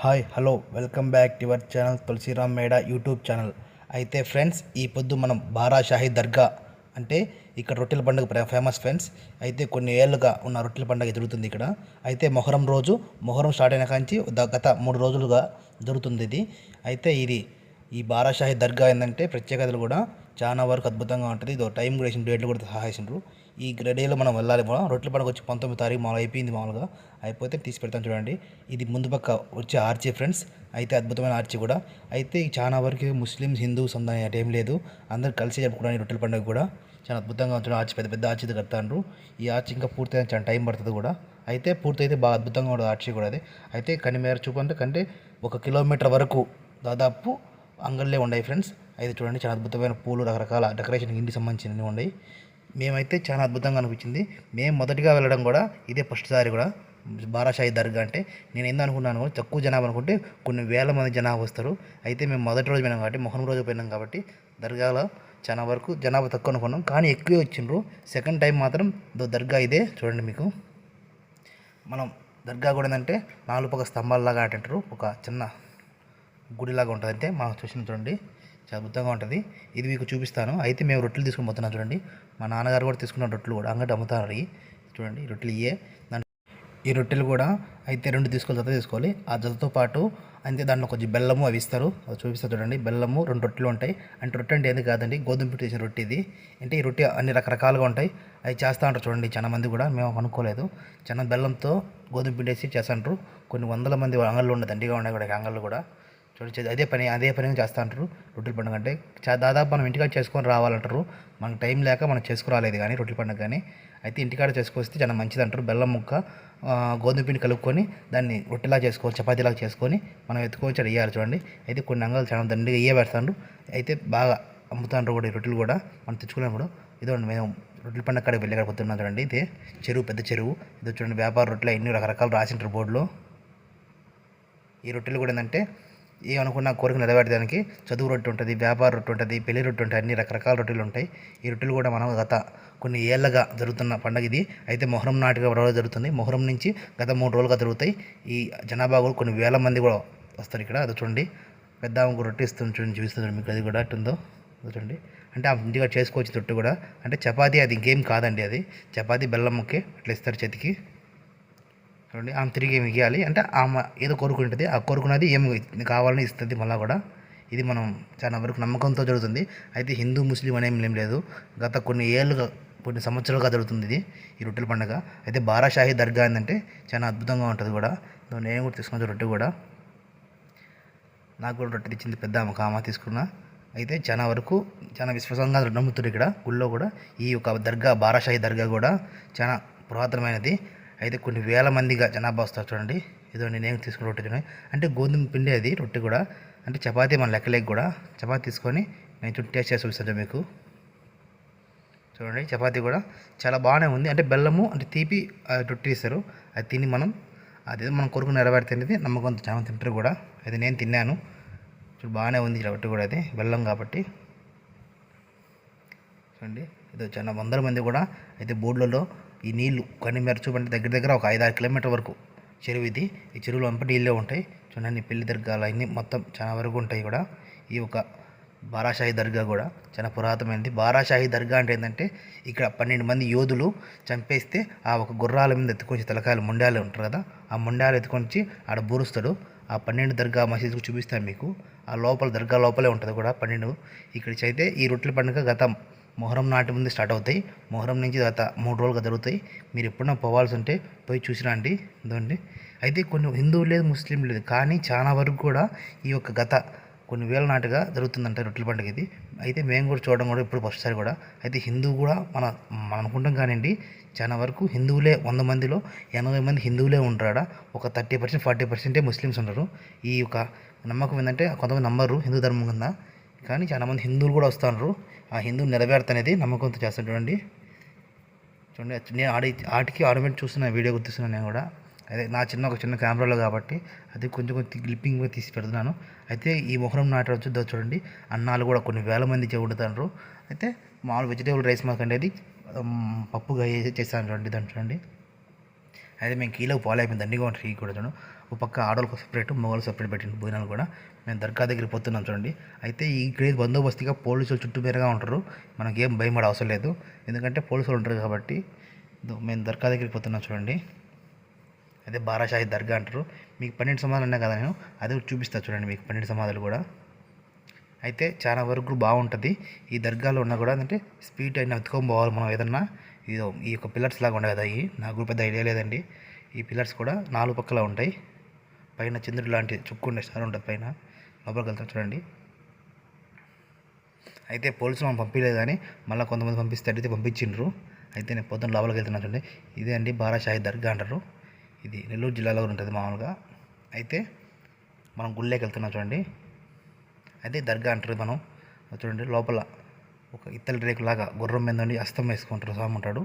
Hi hello welcome back to your channel Tulasiram Meda YouTube channel. అయితే friends ఈ పొద్దు మనం బారాషాహి దర్గా అంటే ఇక్కడ రొట్టెల పండుగ ఫేమస్ ఫ్రెండ్స్. అయితే కొన్ని ఏళ్ళుగా ఉన్న రొట్టెల పండుగ జరుగుతుంది ఇక్కడ. అయితే మొహరం రోజు మొహరం స్టార్ట్ అయిన కాంచి గత మూడు రోజులుగా జరుగుతుంది ఇది. అయితే ఇది ఈ బారాషాహి దర్గా ఏంటంటే ప్రత్యేకతలు కూడా చాలా వరకు అద్భుతంగా ఉంటుంది. ఇది టైం కూడా వేసిన డేట్లు కూడా సహాయించారు ఈ డేలో మనం వెళ్ళాలి మనం. రొట్టెల పండుగ వచ్చి పంతొమ్మిది తారీఖు మామూలు అయిపోయింది మామూలుగా. అయిపోతే తీసి పెడతాం చూడండి. ఇది ముందు పక్క వచ్చే ఆర్చీ ఫ్రెండ్స్. అయితే అద్భుతమైన ఆర్చీ కూడా. అయితే చాలా వరకు ముస్లిమ్స్ హిందూస్ అందని ఏం లేదు. అందరు కలిసి జరుపుకోవడానికి రొట్టెల పండుగ కూడా చాలా అద్భుతంగా ఉంటుంది. ఆర్చి పెద్ద పెద్ద ఆర్చి కడతాండ్రు. ఈ ఆర్చి ఇంకా పూర్తయితే చాలా టైం పడుతుంది కూడా. అయితే పూర్తయితే బాగా అద్భుతంగా ఉంటుంది ఆర్చి కూడా అది. అయితే కని మేర చూపు అంటే కంటే ఒక కిలోమీటర్ వరకు దాదాపు అంగళ్ళే ఉన్నాయి ఫ్రెండ్స్. అయితే చూడండి చాలా అద్భుతమైన పూలు రకరకాల డెకరేషన్ ఇంటికి సంబంధించినవి ఉన్నాయి. మేమైతే చాలా అద్భుతంగా అనిపించింది. మేము మొదటిగా వెళ్ళడం కూడా ఇదే ఫస్ట్ సారి కూడా. బారాషాయి దర్గా అంటే నేను ఏందనుకున్నాను తక్కువ జనాభా అనుకుంటే కొన్ని వేల మంది జనాభా వస్తారు. అయితే మేము మొదటి రోజు పోయినాం కాబట్టి మొహం రోజు పోయినాం కాబట్టి దర్గాలో చాలా వరకు జనాభా తక్కువ అనుకున్నాం. కానీ ఎక్కువే వచ్చిండ్రు. సెకండ్ టైం మాత్రం దర్గా ఇదే చూడండి మీకు. మనం దర్గా కూడా ఏంటంటే నాలుగు పక్క స్తంభాలలాగా అంటుంటారు. ఒక చిన్న గుడిలాగా ఉంటుంది అంటే మనం చూసిన చూడండి. చాలా అద్భుతంగా ఉంటుంది. ఇది మీకు చూపిస్తాను. అయితే మేము రొట్టెలు తీసుకొని పోతున్నాం చూడండి. మా నాన్నగారు కూడా తీసుకున్న రొట్టెలు కూడా అంగడి అమ్ముతారు. చూడండి రొట్టెలు ఇయే. ఈ రొట్టెలు కూడా అయితే రెండు తీసుకోవాలి జత తీసుకోవాలి ఆ జతతో పాటు అంతే దాంట్లో కొంచెం బెల్లము అవి ఇస్తారు. అది చూపిస్తారు చూడండి. బెల్లము రెండు రొట్టెలు ఉంటాయి. అంటే రొట్టె అంటే ఏది కాదండి? గోధుమ పిండి చేసిన రొట్టె ఇది. అంటే ఈ రొట్టె అన్ని రకరకాలుగా ఉంటాయి. అవి చేస్తూ ఉంటారు చూడండి చాలా మంది కూడా. మేము అనుకోలేదు. చాలా బెల్లంతో గోధుమ పిండి వేసి చేస్తుంటారు కొన్ని వందల మంది అంగళ్ళు ఉండదు దండిగా ఉన్నాయి. కూడా అంగళ్ళు కూడా. చూడండి అదే పని అదే పని చేస్తా అంటారు రొట్టెల పండుగ అంటే చా- దాదాపు మనం ఇంటికాడ చేసుకొని రావాలంటారు. మనకు టైం లేక మనం చేసుకురాలేదు కానీ రొట్టెల పండుగ కానీ. అయితే ఇంటికాడ చేసుకొస్తే చాలా మంచిది అంటారు బెల్లం ముక్క గోధుమ పిండి కలుపుకొని దాన్ని రొట్టెలా చేసుకోవాలి చపాతీలాగా చేసుకొని మనం ఎత్తుకోవచ్చు అది వేయాలి చూడండి. అయితే కొన్ని అంగాలు చాలా దండిగా ఇయ్య పెడతాండ్రు అయితే బాగా అమ్ముతాండ్రు కూడా ఈ రొట్టెలు కూడా. మనం తెచ్చుకున్నాం కూడా. మేము రొట్టెల పండుగ కాడికి వెళ్ళి అక్కడ పోతున్నాం చూడండి. ఇది చెరువు పెద్ద చెరువు. ఇది చూడండి వ్యాపార రొట్టెలు ఎన్ని రకరకాలు రాసింటారు బోర్డులో. ఈ రొట్టెలు కూడా ఏంటంటే ఏమనుకున్న కోరిక నిలబెట్టడానికి చదువు రొట్టె ఉంటుంది వ్యాపార రొట్టె ఉంటుంది పెళ్ళి రొట్టె ఉంటాయి అన్ని రకరకాల రొట్టెలు ఉంటాయి. ఈ రొట్టెలు కూడా మనం గత కొన్ని ఏళ్ళగా జరుగుతున్న పండుగ ఇది. అయితే మొహరం నాటిగా రోజు జరుగుతుంది. మొహరం నుంచి గత మూడు రోజులుగా జరుగుతాయి. ఈ జనాభా కూడా కొన్ని వేల మంది కూడా వస్తారు ఇక్కడ. అది చూడండి. పెద్ద ఆమెకు రొట్టె ఇస్తుంది చూడండి చూపిస్తుంది మీకు. అది కూడా ఎట్టుందో చూడండి. అంటే ఆ ఇంటిగా చేసుకోవచ్చు తొట్టు కూడా. అంటే చపాతీ అది ఇంకేం కాదండి అది. చపాతీ బెల్లం ముక్కే అట్లా ఇస్తారు చేతికి. చూడండి ఆమె తిరిగి ఏమి ఇవ్వాలి అంటే ఆమె ఏదో కోరుకుంటుంది. ఆ కోరుకున్నది ఏమి కావాలని ఇస్తుంది మళ్ళీ కూడా. ఇది మనం చాలా వరకు నమ్మకంతో జరుగుతుంది. అయితే హిందూ ముస్లిం అనేం ఏం లేదు. గత కొన్ని ఏళ్ళుగా కొన్ని సంవత్సరాలుగా జరుగుతుంది ఇది ఈ రొట్టెల పండుగ. అయితే బారాషాహి దర్గా ఏంటంటే చాలా అద్భుతంగా ఉంటుంది కూడా. నేను కూడా తీసుకున్న రొట్టె కూడా. నాకు కూడా రొట్టె ఇచ్చింది పెద్ద ఆమె కామ తీసుకున్నా. అయితే చాలా వరకు చాలా విశ్వాసంగా నమ్ముతుంది ఇక్కడ గుళ్ళో కూడా. ఈ యొక్క దర్గా బారాషాహి దర్గా కూడా చాలా పురాతనమైనది. అయితే కొన్ని వేల మందిగా జనాభా వస్తారు చూడండి. ఏదో నేను తీసుకున్న రొట్టె చూడండి అంటే గోధుమ పిండి అది రొట్టె కూడా. అంటే చపాతీ మన లెక్కలేక కూడా. చపాతీ తీసుకొని నేను చుట్టూ టేస్ట్ చేసి చూపిస్తాను మీకు. చూడండి చపాతీ కూడా చాలా బాగానే ఉంది. అంటే బెల్లము అంటే తీపి రొట్టె ఇస్తారు అది తిని మనం అది మనం కొరకు నెరవేరుతుంది. నమ్మకం చాలా తింటారు కూడా. అది నేను తిన్నాను. చూడు బాగానే ఉంది రొట్టె కూడా అది బెల్లం కాబట్టి. చూడండి ఇది చాలా వందల మంది కూడా అయితే బోర్డులలో ఈ నీళ్ళు కొన్ని మీరు చూపండి. దగ్గర దగ్గర ఒక ఐదు ఆరు కిలోమీటర్ వరకు చెరువు ఇది. ఈ చెరువులో అంతా నీళ్ళే ఉంటాయి. చూడండి పెళ్ళి దర్గాలు అన్నీ మొత్తం చాలా వరకు ఉంటాయి కూడా. ఈ ఒక బారాషాహి దర్గా కూడా చాలా పురాతనమైనది. బారాషాహి దర్గా అంటే ఏంటంటే ఇక్కడ పన్నెండు మంది యోధులు చంపేస్తే ఆ ఒక గుర్రాల మీద ఎత్తుకొని తలకాయలు ముండాలు ఉంటారు కదా ఆ ముండాలు ఎత్తుకొని ఆడ బూరుస్తాడు. ఆ పన్నెండు దర్గా మసీదుకు చూపిస్తాను మీకు. ఆ లోపల దర్గా లోపలే ఉంటుంది కూడా పన్నెండు. ఇక్కడికి అయితే ఈ రొట్టెల పండుగ గతం. మొహరం నాటి ముందు స్టార్ట్ అవుతాయి. మొహరం నుంచి తర్వాత మూడు రోజులుగా జరుగుతాయి. మీరు ఎప్పుడైనా పోవాల్సి ఉంటే పోయి చూసిరండి ఇదండి అయితే కొన్ని హిందువులు లేదు ముస్లిం లేదు కానీ చాలా వరకు కూడా ఈ యొక్క గత కొన్ని వేల నాటుగా జరుగుతుందంట రొట్టెల పండుగ ఇది అయితే మేము కూడా చూడడం కూడా ఇప్పుడు ఫస్ట్ సారి కూడా. అయితే హిందువు కూడా మన మనం అనుకుంటాం కానివ్వండి చాలా వరకు హిందువులే వంద మందిలో ఎనభై మంది హిందువులే ఉంటారా ఒక థర్టీ పర్సెంట్ ఫార్టీ పర్సెంటే ముస్లిమ్స్ ఉంటారు. ఈ యొక్క నమ్మకం ఏంటంటే కొంతమంది నమ్మరు హిందూ ధర్మం కింద. కానీ చాలా మంది హిందువులు కూడా వస్తున్నారు. ఆ హిందువులు నెరవేరుతనేది నమ్మకంతో చేస్తాను చూడండి. చూడండి నేను ఆడి ఆటికి ఆటోమేటిక్ చూస్తున్న వీడియో గుర్తిస్తున్నాను నేను కూడా. అదే నా చిన్న ఒక చిన్న కెమెరాలో కాబట్టి అది కొంచెం కొంచెం క్లిప్పింగ్ తీసి పెడుతున్నాను. అయితే ఈ మొహరం నాటి రోజు చూడండి. అన్నాలు కూడా కొన్ని వేల మంది వండుతారు అయితే మామూలు వెజిటేబుల్ రైస్ మాకు అనేది పప్పుగా చేస్తాను చూడండి దాన్ని చూడండి. అయితే మేము కీలో పాలు అయిపోయింది దండిగా ఉంటుంది కూడా చూడండి ఒక పక్క ఆడవాళ్ళకు సపరేట్ మగవాళ్ళు సపరేట్ పెట్టిన భోజనాలు కూడా. మేము దర్గా దగ్గరికి పోతున్నాం చూడండి. అయితే ఈ ఇక్కడ బందోబస్తుగా పోలీసులు చుట్టుమేరగా ఉంటారు. మనకి ఏం భయం పడే అవసరం లేదు. ఎందుకంటే పోలీసులు ఉంటారు కాబట్టి మేము దర్గా దగ్గరికి పోతున్నాం చూడండి. అదే బారాషాహి దర్గా అంటారు. మీకు పన్నెండు సమాధులు ఉన్నాయి కదా నేను అది చూపిస్తాను చూడండి మీకు పన్నెండు సమాధులు కూడా. అయితే చాలా వరకు బాగుంటుంది. ఈ దర్గాలో ఉన్నా కూడా అంటే స్పీడ్ అయినా ఎత్తుకొని పోవాలి మనం ఏదన్నా. ఈ యొక్క పిల్లర్స్ లాగా ఉండే కదా ఇవి నాకు పెద్ద ఐడియా లేదండి. ఈ పిల్లర్స్ కూడా నాలుగు పక్కల ఉంటాయి. పైన చంద్రుడు లాంటి చుక్కు ఉండే స్టార్ ఉంటుంది పైన. లోపలికి వెళ్తాం చూడండి. అయితే పోలీసులు మనం పంపించలేదు కానీ మళ్ళీ కొంతమంది పంపిస్తే అడిగితే పంపించిండ్రు. అయితే నేను పొద్దున్న లోపలికి వెళ్తున్నా చూడండి. ఇదే అండి బారాషాహి దర్గా అంటారు. ఇది నెల్లూరు జిల్లాలో ఉంటుంది మామూలుగా. అయితే మనం గుళ్ళేకి వెళ్తున్నాం చూడండి. అయితే దర్గా అంటారు మనం. చూడండి లోపల ఒక ఇత్తడి రేకులాగా గుర్రం మీద నుండి అస్తం వేసుకుంటారు స్వామి ఉంటాడు.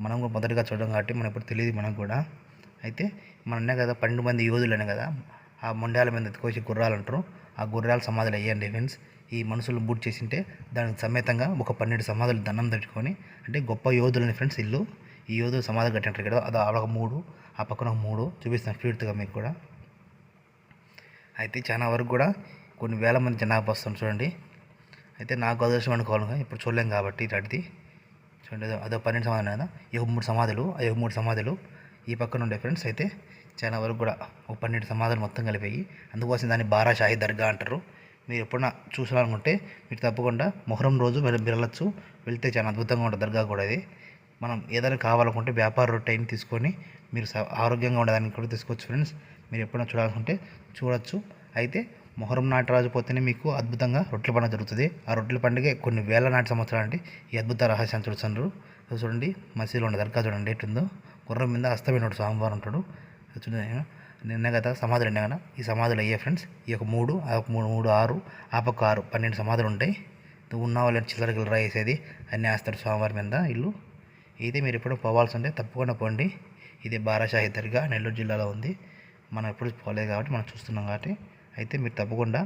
మనం కూడా మొదటిగా చూడడం కాబట్టి మనం ఇప్పుడు తెలియదు మనకు కూడా. అయితే మన అనే కదా పన్నెండు మంది యోధులనే కదా. ఆ మొండాల మీద ఎత్తుకొచ్చి గుర్రాలు అంటారు. ఆ గుర్రాల సమాధులు అయ్యండి ఫ్రెండ్స్. ఈ మనుషులు బూట్ చేసింటే దానికి సమేతంగా ఒక పన్నెండు సమాధులు దండం తట్టుకొని అంటే గొప్ప యోధులని ఫ్రెండ్స్ ఇల్లు. ఈ యోధులు సమాధి కట్టినట్టు కదా అది అలా ఒక మూడు ఆ పక్కన ఒక మూడు చూపిస్తాను స్పీడ్గా మీకు కూడా. అయితే చాలా వరకు కూడా కొన్ని వేల మంది జనాభా వస్తుంది చూడండి. అయితే నాకు అదృష్టం అనుకోవాలి ఇప్పుడు చూడలేం కాబట్టి ఇలాంటిది చూడండి అదో- పన్నెండు సమాధులు కదా. ఈ ఒక మూడు సమాధులు ఆ మూడు సమాధులు ఈ పక్కన ఉండే ఫ్రెండ్స్. అయితే చాలా వరకు కూడా ఒక పన్నెండు సమాధులు మొత్తం కలిపాయి. అందుకోసం దాన్ని బారాషాహి దర్గా అంటారు. మీరు ఎప్పుడన్నా చూసాలనుకుంటే మీరు తప్పకుండా మొహరం రోజు మీరు మీరు వెళ్ళొచ్చు. వెళ్తే చాలా అద్భుతంగా ఉంటుంది దర్గా కూడా ఇది. మనం ఏదైనా కావాలనుకుంటే వ్యాపార టైం తీసుకొని మీరు స- ఆరోగ్యంగా ఉండడానికి కూడా తీసుకోవచ్చు ఫ్రెండ్స్. మీరు ఎప్పుడైనా చూడాలనుకుంటే చూడొచ్చు. అయితే మొహరం నాటి రాజు పోతేనే మీకు అద్భుతంగా రొట్టెల పండుగ జరుగుతుంది. ఆ రొట్టెల పండుగ కొన్ని వేల నాటి సంవత్సరాలు అంటే ఈ అద్భుత రహస్యాన్ని చూస్తున్నారు చూడండి మసీదులో ఉన్న దర్గా చూడండి ఎట్టుందో గుర్రం మీద అస్తమైన స్వామివారు ఉంటాడు చూడండి నిన్న కదా సమాధులు ఉన్నాయి కదా? ఈ సమాధులు అయ్యే ఫ్రెండ్స్ ఈ యొక్క మూడు ఆ యొక్క మూడు మూడు ఆరు ఆ పక్క ఆరు పన్నెండు సమాధులు ఉంటాయి. ఉన్న వాళ్ళని చిల్లర గిల్లర వేసేది అన్నీ వేస్తారు స్వామివారి మీద ఇల్లు. అయితే మీరు ఎప్పుడు పోవాల్సి ఉంటే తప్పకుండా పోండి. ఇది బారాషాహి దర్గా నెల్లూరు జిల్లాలో ఉంది. మనం ఎప్పుడు పోలేదు కాబట్టి మనం చూస్తున్నాం కాబట్టి అయితే మీరు తప్పకుండా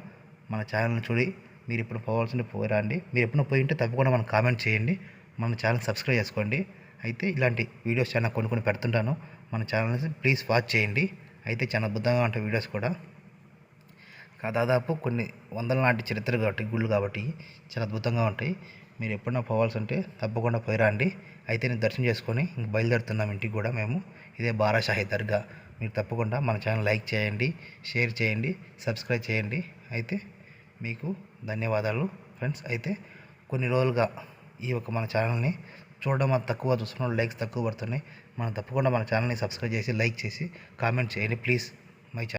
మన ఛానల్ని చూడి మీరు ఇప్పుడు పోవాల్సింది పోయిరండి మీరు ఎప్పుడు పోయి ఉంటే తప్పకుండా మనం కామెంట్ చేయండి. మన ఛానల్ సబ్స్క్రైబ్ చేసుకోండి. అయితే ఇలాంటి వీడియోస్ చాలా కొన్ని కొన్ని పెడుతుంటాను. మన ఛానల్ని ప్లీజ్ వాచ్ చేయండి. అయితే చాలా అద్భుతంగా ఉంటాయి వీడియోస్ కూడా. దాదాపు కొన్ని వందల నాటి చరిత్ర కాబట్టి గుళ్ళు కాబట్టి చాలా అద్భుతంగా ఉంటాయి. మీరు ఎప్పుడైనా పోవాల్సి ఉంటే తప్పకుండా పోయిరండి అయితే నేను దర్శనం చేసుకొని ఇంక బయలుదేరుతున్నాం ఇంటికి కూడా మేము. ఇదే బారాషాహి దర్గా. మీరు తప్పకుండా మన ఛానల్ లైక్ చేయండి షేర్ చేయండి సబ్స్క్రైబ్ చేయండి. అయితే మీకు ధన్యవాదాలు ఫ్రెండ్స్. అయితే కొన్ని రోజులుగా ఈ యొక్క మన ఛానల్ని చూడడం అంత తక్కువ చూస్తున్నాం లైక్స్ తక్కువ పడుతున్నాయి. మనం తప్పకుండా మన ఛానల్ని సబ్స్క్రైబ్ చేసి లైక్ చేసి కామెంట్ చేయండి. Please my channel